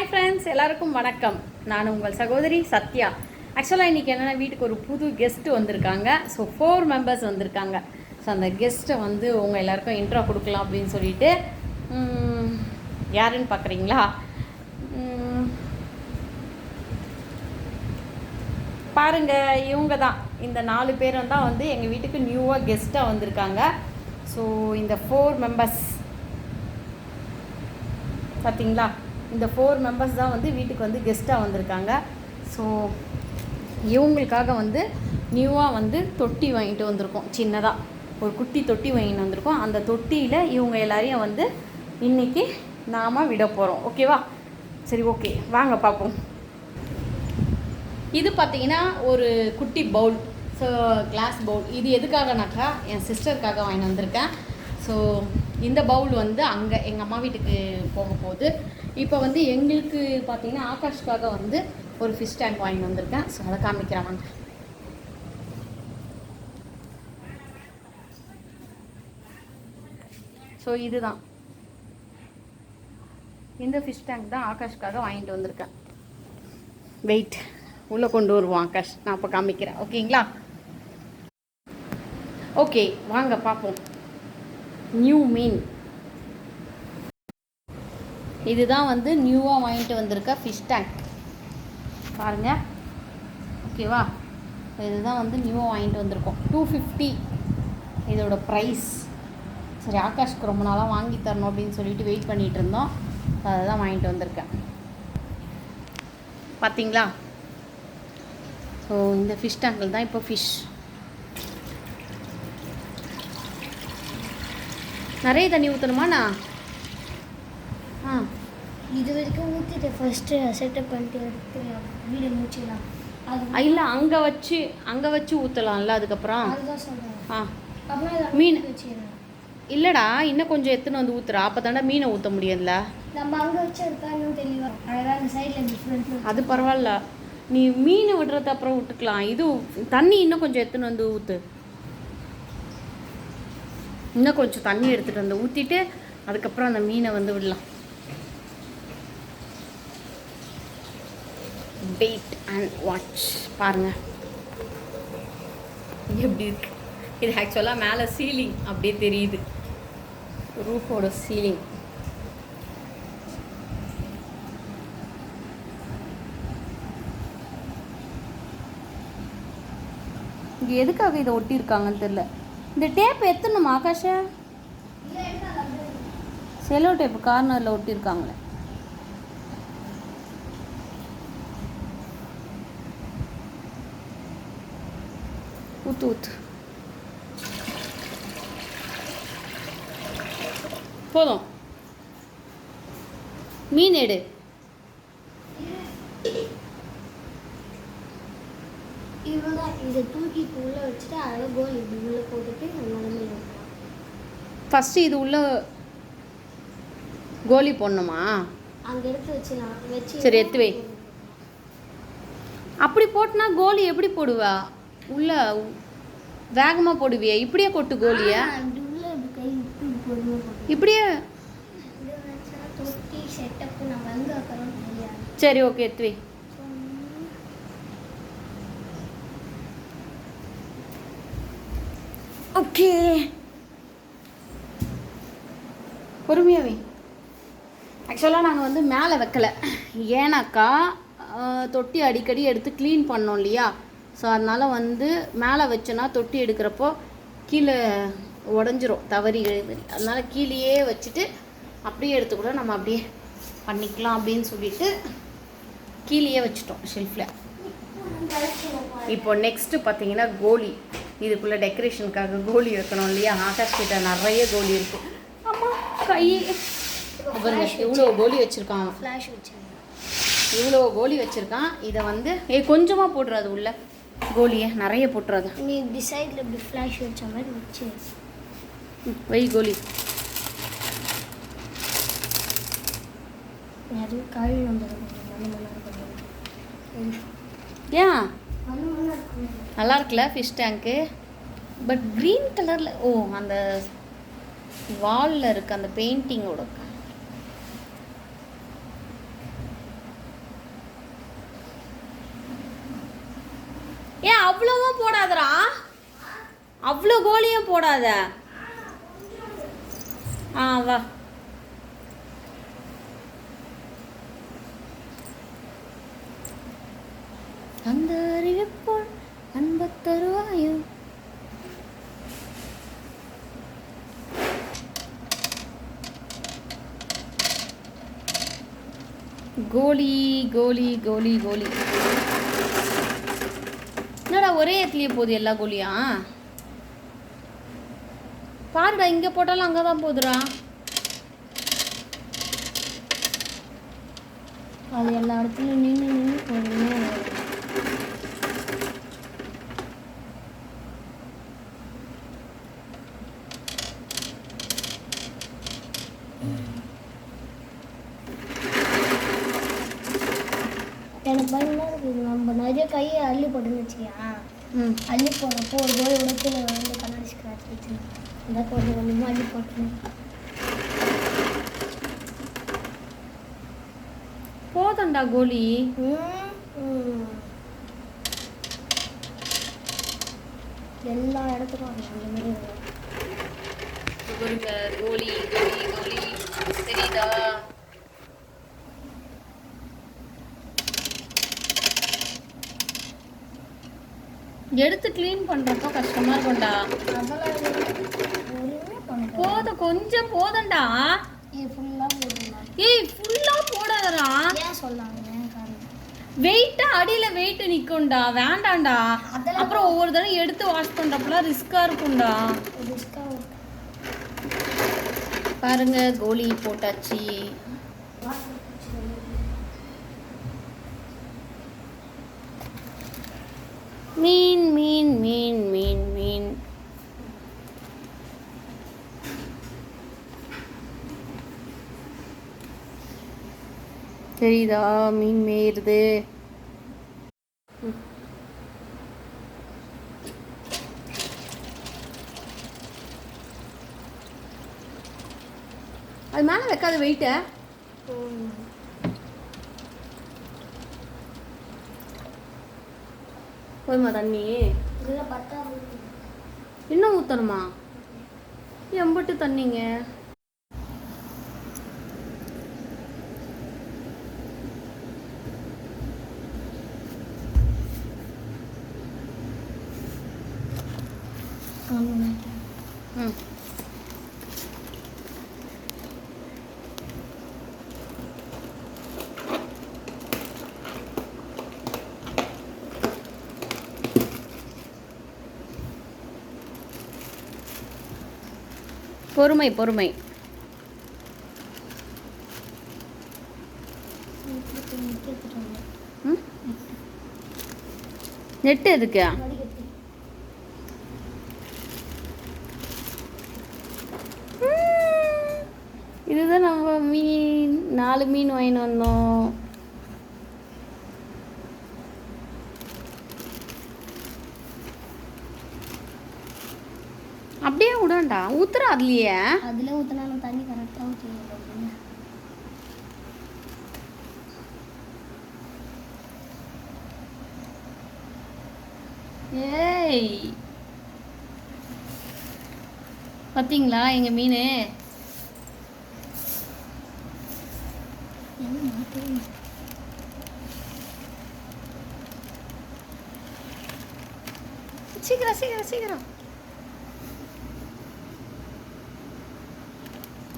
Hi friends எல்லாருக்கும் வணக்கம். நான் உங்கள் சகோதரி சத்யா. ஆக்சுவலாக இன்றைக்கி என்னென்னா வீட்டுக்கு ஒரு புது கெஸ்ட்டு வந்திருக்காங்க. ஸோ ஃபோர் மெம்பர்ஸ் வந்திருக்காங்க. ஸோ அந்த கெஸ்ட்டை வந்து உங்கள் எல்லாருக்கும் இன்ட்ரோ கொடுக்கலாம் அப்படின்னு சொல்லிட்டு யாருன்னு பார்க்குறீங்களா பாருங்கள் பாருங்க இவங்க தான். இந்த நாலு பேரும் தான் வந்து எங்கள் வீட்டுக்கு நியூவாக கெஸ்ட்டாக வந்திருக்காங்க. ஸோ இந்த ஃபோர் மெம்பர்ஸ் பார்த்தீங்களா இந்த ஃபோர் மெம்பர்ஸ் தான் வந்து வீட்டுக்கு வந்து கெஸ்ட்டாக வந்திருக்காங்க. ஸோ இவங்களுக்காக வந்து நியூவாக வந்து தொட்டி வாங்கிட்டு வந்திருக்கோம். சின்னதாக ஒரு குட்டி தொட்டி வாங்கிட்டு வந்திருக்கோம். அந்த தொட்டியில் இவங்க எல்லாரையும் வந்து இன்றைக்கி நாம் விட போகிறோம் ஓகேவா சரி ஓகே வாங்க பார்ப்போம் இது பார்த்தீங்கன்னா ஒரு குட்டி பவுல் ஸோ கிளாஸ் பவுல் இது எதுக்காகனாக்கா என் சிஸ்டருக்காக வாங்கி வந்திருக்கேன். ஸோ இந்த பவுல் வந்து அங்கே எங்கள் அம்மா வீட்டுக்கு போக போகுது. இப்போ வந்து எங்களுக்கு பார்த்தீங்கன்னா ஆகாஷ்காக வந்து ஒரு ஃபிஷ் டேங்க் வாங்கி வந்திருக்கேன். ஸோ அதை காமிக்கிறேன் வாங்க. ஸோ இதுதான். இந்த ஃபிஷ் டேங்க் தான் ஆகாஷ்காக வாங்கிட்டு வந்திருக்கேன். வெயிட் உள்ளே கொண்டு வருவோம் ஆகாஷ். நான் அப்போ காமிக்கிறேன். ஓகேங்களா ஓகே வாங்க பார்ப்போம். நியூ மீன் இதுதான் வந்து நியூவாக வாங்கிட்டு வந்திருக்க ஃபிஷ் டேங்க் பாருங்கள் ஓகேவா இதுதான் வந்து நியூவாக வாங்கிட்டு வந்திருக்கோம். டூ ஃபிஃப்டி இதோட ப்ரைஸ் சரி ஆகாஷ்க்கு ரொம்ப நாளாக வாங்கி தரணும் அப்படின்னு சொல்லிட்டு வெயிட் பண்ணிகிட்டு இருந்தோம். அதை தான் வாங்கிட்டு வந்திருக்கேன். பார்த்தீங்களா ஸோ இந்த ஃபிஷ் டேங்கில் தான் இப்போ ஃபிஷ் நிறைய தண்ணி ஊற்றணுமாண்ணா ஆ இது வரைக்கும் ஊற்றிட்டு ஃபஸ்ட்டு செட்டப் பண்ணிட்டு எடுத்து வீடு முடிச்சிடலாம் அது இல்லை அங்கே வச்சு அங்கே வச்சு ஊற்றலாம்ல அதுக்கப்புறம்? அதுதான் சொல்கிறேன் ஆ. அப்புறம் மீன். வச்சிடலாம். இல்லைடா இன்னும் கொஞ்சம் எடுத்துன்னு வந்து ஊற்றுறா அப்போ தானே மீனை ஊற்ற முடியும்ல? நம்ம அங்கே வச்சு எடுத்தா இன்னும் தெளிவாக அழகாக அந்த சைடில் டிஃப்ரெண்ட் அது பரவாயில்ல. நீ மீன் விடுறது அப்புறம் விட்டுக்கலாம் இது தண்ணி இன்னும் கொஞ்சம் எடுத்துன்னு வந்து ஊற்று இன்னும் கொஞ்சம் தண்ணி எடுத்துகிட்டு வந்து ஊற்றிட்டு அதுக்கப்புறம் அந்த மீனை வந்து விடலாம். வெயிட் அண்ட் வாட்ச் பாருங்கள் எப்படி இருக்கு? இது ஆக்சுவலாக மேலே சீலிங் அப்படியே தெரியுது. ரூஃபோட சீலிங் இங்கே எதுக்காக இதை ஒட்டியிருக்காங்கன்னு தெரில இந்த டேப் எத்தணும் ஆகாஷா? செலோ டேப் கார்னரில் ஒட்டியிருக்காங்களே. ஊத்து ஊத்து போதும் மீன் எடு இவ்வளோதான் இதை தூக்கி உள்ளே வச்சுட்டு அழகாக கோல் இப்படி உள்ளே போட்டுட்டு வைக்கலாம். ஃபஸ்ட்டு இது உள்ள கோலி போடணுமா அங்கே எடுத்து வச்சிடலாம் வச்சு சரி, எடுத்து வை. அப்படி போட்டுனா கோலி எப்படி போடுவா உள்ள வேகமாக போடுவியா. இப்படியே கொட்டு கோலிய. இப்படியே. சரி ஓகே எடுத்து வை. ஓகே பொறுமையாக வை. ஆக்சுவலாக நாங்கள் வந்து மேலே வைக்கல. ஏன்னாக்கா தொட்டி அடிக்கடி எடுத்து க்ளீன் பண்ணோம் இல்லையா? ஸோ அதனால் வந்து மேலே வச்சோன்னா தொட்டி எடுக்கிறப்போ கீழே உடஞ்சிரும் தவறி அதனால் கீழேயே வச்சுட்டு அப்படியே எடுத்து கூட நம்ம அப்படியே பண்ணிக்கலாம் அப்படின்னு சொல்லிட்டு கீழேயே வச்சுட்டோம் ஷெல்ஃபில் இப்போ நெக்ஸ்ட்டு பார்த்தீங்கன்னா கோலி. இதுக்குள்ளே டெக்கரேஷனுக்காக கோலி வைக்கணும் இல்லையா? ஆகாஷ் கிட்ட நிறைய கோலி இருக்கு. ஆமாம் கை. பாருங்க இவ்வளோ கோலி வச்சுருக்கான். இவ்வளோ கோலி வச்சுருக்கான். இதை வந்து ஏ கொஞ்சமாக போட்டுறாது உள்ள. கோலியை நிறைய போட்டுறாது. நீ இப்படி சைடில் இப்படி ஃப்ளாஷ் வச்ச மாதிரி வச்சு. வை கோலி. அதுவும் காய் ஏன்? நல்லா இருக்குல்ல ஃபிஷ் டேங்க்கு பட் க்ரீன் கலரில் ஓ அந்த வாலில் இருக்க அந்த பெயிண்டிங்கோட ஏன் அவ்வளவும் போடாதடா. அவ்வளோ கோலியும் போடாத. ஆ வா. அந்த அறிவிப்போல் அன்பத் தருவாயோ? கோலி கோலி கோலி கோலி. என்னடா ஒரே இடத்துலயே போகுது எல்லா கோலியா பாருடா இங்கே போட்டாலும் அங்கே தான் போகுதுடா. அது எல்லா இடத்துலையும் நின்று நின்று போகணும் எனக்கு பயமா இருக்குது நம்ம நிறைய கையை அள்ளி போட்டுன்னு வச்சுக்கியா ம். அள்ளி போடுறப்போ ஒரு கோழி விட கீழே வந்து கண்ணாடி ஸ்க்ராட்ச் வச்சு இந்த கொஞ்சம் கொஞ்சமாக அள்ளி போட்டுருணும் போதண்டா கோலி. எல்லா இடத்துக்கும் அந்த மாதிரி கோலி கோலி கோலி. தெரியுதா எடுத்து க்ளீன் பண்றப்போ கஷ்டமா இருக்கும்டா. போதும் கொஞ்சம் போதண்டா ஃபுல்லாக ஏய் ஃபுல்லா போடாதடா. வெயிட்டா அடியில வெயிட் நிக்கும்டா. வேண்டாம்டா. அப்புறம் ஒவ்வொரு தடவை எடுத்து வாஷ் பண்றப்பலாம் ரிஸ்கா இருக்கும்டா. ரிஸ்க்காக பாருங்க கோலி போட்டாச்சு. மீன் மீன் மீன் மீன் மீன். தெரியுதா? மீன் மேயிருது அது மேலே வைக்காத வெயிட்ட போதுமா தண்ணி? இன்னும் ஊற்றணுமா எம்பட்டு தண்ணிங்க ஆமாம் ம் பொறுமை பொறுமை. நெட்டு எதுக்கு வடிகட்டி இதுதான் நம்ம மீன் நாலு மீன் வாங்கிட்டு வந்தோம் அப்படியே விடண்டா ஊத்துற அதுலயே அதில் ஊற்றினாலும் தண்ணி கரெக்டாக ஊற்றி ஏய். பார்த்தீங்களா எங்க மீன்? சீக்கிரம் சீக்கிரம் சீக்கிரம்.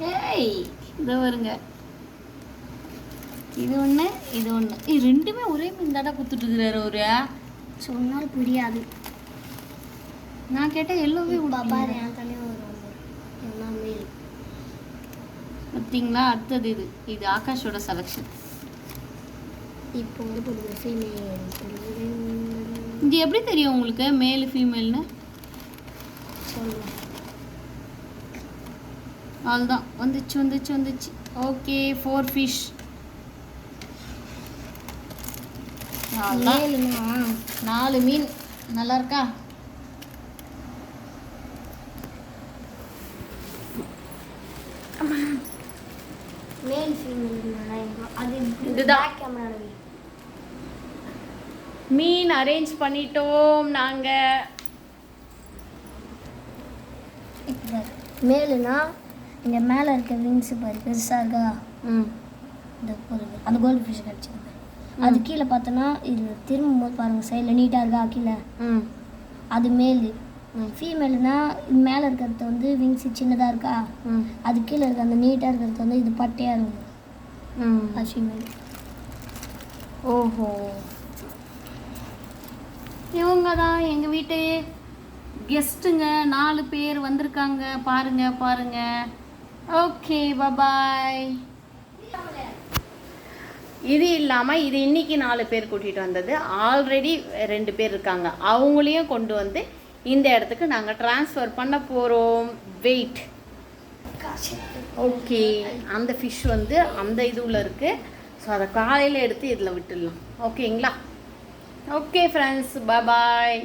ஏய் இதோ வருங்க. இது ஒன்று இது ஒன்று இது ரெண்டுமே ஒரே மீன் தாடா குத்துட்டு இருக்கிறாரு ஒரு சொன்னால் புரியாது நான் கேட்டால் எல்லோவே இப்போ பாரு என் தலைவர் வந்து எல்லாம் பார்த்தீங்களா அடுத்தது இது. இது ஆகாஷோட செலெக்ஷன் இப்போ வந்து இது எப்படி தெரியும் உங்களுக்கு? மேல் ஃபீமேல்னு சொல்லலாம் அவ்வளோதான் வந்துச்சு வந்துச்சு வந்துச்சு. ஓகே ஃபோர் ஃபிஷ் நாலு மீன். நல்லா இருக்கா? மீன் அரேஞ்ச் பண்ணிட்டோம் நாங்கள் மேலுனா? இங்கே மேலே இருக்க விங்ஸ் பாரு பெருசாக இருக்கா? ம். இந்த அந்த கோல்டு ஃபிஷ் கிடச்சிருக்கு அது கீழே பார்த்தோன்னா இது திரும்பும் போது பாருங்கள் சைடில் நீட்டாக இருக்கா கீழே? ம். அது மேல். ஃபீமேலுனா மேலே இருக்கிறது வந்து விங்ஸ் சின்னதாக இருக்கா? ம். அது கீழே இருக்க அந்த நீட்டாக இருக்கிறது வந்து இது பட்டையாக இருக்கும் ம். அது ஃபீமேல் ஓஹோ. இவங்க தான் எங்கள் வீட்டு கெஸ்ட்டுங்க நாலு பேர் வந்திருக்காங்க. பாருங்க பாருங்க. ஓகே பபாய் இது இல்லாமல் இது இன்னைக்கு நாலு பேர் கூட்டிகிட்டு வந்தது. ஆல்ரெடி ரெண்டு பேர் இருக்காங்க. அவங்களையும் கொண்டு வந்து இந்த இடத்துக்கு நாங்கள் ட்ரான்ஸ்ஃபர் பண்ண போகிறோம் வெயிட் ஓகே அந்த ஃபிஷ் வந்து அந்த இதுவில் இருக்குது ஸோ அதை காலையில் எடுத்து இதில் விட்டுடலாம். ஓகேங்களா ஓகே ஃப்ரெண்ட்ஸ் பாய்